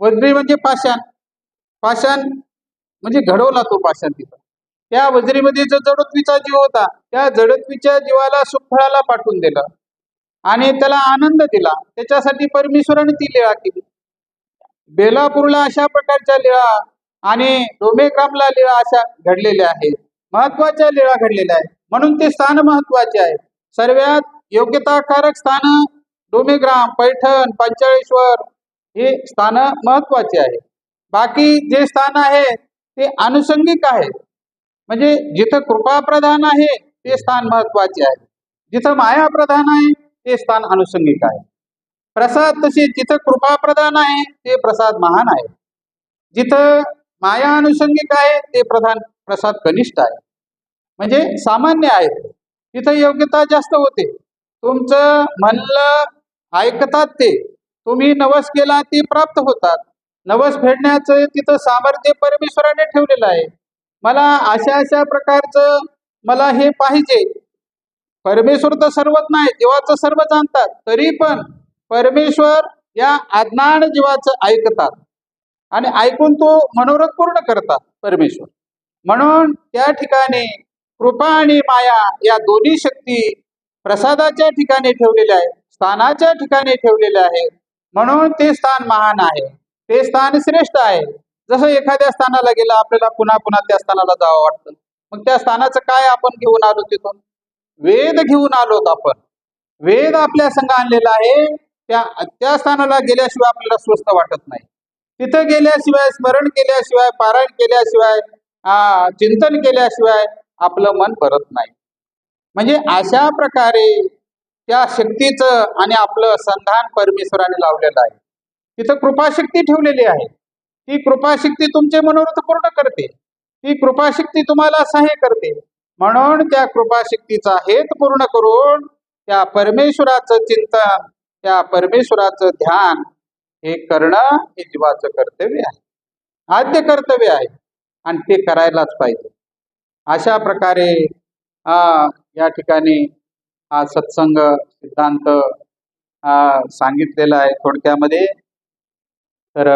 वज्री म्हणजे पाषाण. पाषाण म्हणजे घडवला तो पाषाण तिथं. त्या वज्रीमध्ये जो जडत्वीचा जीव होता त्या जडत्वीच्या जीवाला सुखफळाला पाठवून दिलं. आणि त्याला आनंद दिला. त्याच्यासाठी परमेश्वराने ती लीळा केली. बेलापूरला अशा प्रकारच्या लीळा आणि डोमेग्रामला लीळा अशा घडलेल्या आहेत. महत्त्वाच्या लीळा घडलेल्या आहेत. म्हणून ते स्थान महत्त्वाचे आहे. सर्वात योग्यताकारक स्थान डोमेग्राम पैठण पंचाळेश्वर हे स्थान महत्त्वाचे आहे. बाकी जे स्थान आहे ते अनुषंगिक आहे. म्हणजे जिथं कृपा प्रधान आहे ते स्थान महत्त्वाचे आहे. जिथं माया प्रधान आहे ते स्थान अनुषंगिक आहे. प्रसाद तसे जिथं कृपा प्रधान आहे ते प्रसाद महान आहे. जिथं माया अनुषंगिक आहे ते प्रधान प्रसाद कनिष्ठ आहे. म्हणजे सामान्य आहे. तिथं योग्यता जास्त होते. तुमचं म्हणलं ऐकतात ते. तुम्ही नवस केला ती प्राप्त होतात. नवस फेडण्याचं तिथं सामर्थ्य परमेश्वराने ठेवलेलं आहे. मला अशा अशा प्रकारचं मला हे पाहिजे. परमेश्वर तर सर्वच नाही देवाचं सर्व जाणतात तरी पण परमेश्वर या अज्ञान जीवाचं ऐकतात. आणि ऐकून तो मनोरथ पूर्ण करतात परमेश्वर. म्हणून त्या ठिकाणी कृपा आणि माया या दोन्ही शक्ती प्रसादाच्या ठिकाणी ठेवलेल्या आहेत स्थानाच्या ठिकाणी ठेवलेल्या आहेत. म्हणून ते स्थान महान आहे. ते स्थान श्रेष्ठ आहे. जसं एखाद्या स्थानाला गेलं आपल्याला पुन्हा पुन्हा त्या स्थानाला जावं वाटतं. मग त्या स्थानाचं काय आपण घेऊन आलो तिथून? वेद घेऊन आलोत आपण. वेद आपल्या संघ आणलेला आहे. त्या त्या स्थानाला गेल्याशिवाय आपल्याला स्वस्त वाटत नाही. तिथं गेल्याशिवाय स्मरण केल्याशिवाय पारायण केल्याशिवाय चिंतन केल्याशिवाय आपलं मन भरत नाही. म्हणजे अशा प्रकारे त्या शक्तीचं आणि आपलं संधान परमेश्वराने लावलेलं आहे. तिथं कृपाशक्ती ठेवलेली आहे. ती कृपाशक्ती तुमचे मनोरथ पूर्ण करते. ती कृपाशक्ती तुम्हाला सहाय्य करते. म्हणून त्या कृपाशक्तीचा हेत पूर्ण करून त्या परमेश्वराचं चिंतन त्या परमेश्वराचं ध्यान हे करणं हे जीवाचं कर्तव्य आहे. आद्य कर्तव्य आहे. आणि ते करायलाच पाहिजे. अशा प्रकारे या ठिकाणी हा सत्संग सिद्धांत हा सांगितलेला आहे थोडक्यामध्ये. तर